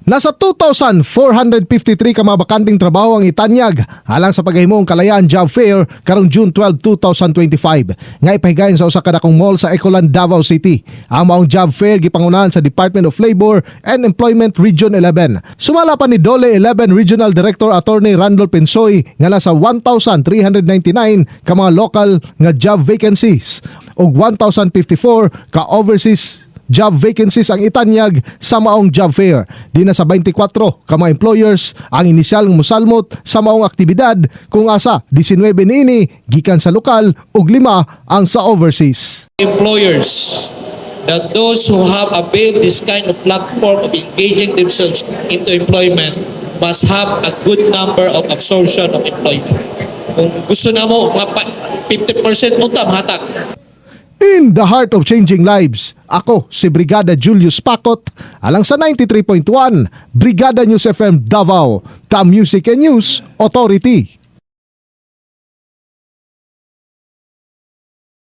Nasa 2,453 ka mga bakanting trabaho ang itanyag alang sa paghahimong kalayaan job fair karong June 12, 2025 nga ipahigayon sa usa ka dakong mall sa Ecoland, Davao City. Ang maong job fair gipangunahan sa Department of Labor and Employment Region 11. Sumala pa ni Dole 11 Regional Director Attorney Randall Pensoy nga nasa 1,399 ka mga local nga job vacancies ug 1,054 ka overseas job vacancies ang itanyag sa maong job fair. Di na sa 24 ka mga employers ang inisyal ng musalmot sa maong aktibidad kung asa 19 niini gikan sa lokal ug lima ang sa overseas. employers that those who have availed this kind of platform of engaging themselves into employment must have a good number of absorption of employment. Kung gusto na mo, mga pa- 50% unta mahatag. In the heart of changing lives, ako si Brigada Julius Pakot alang sa 93.1 Brigada News FM Davao, the Music and News Authority.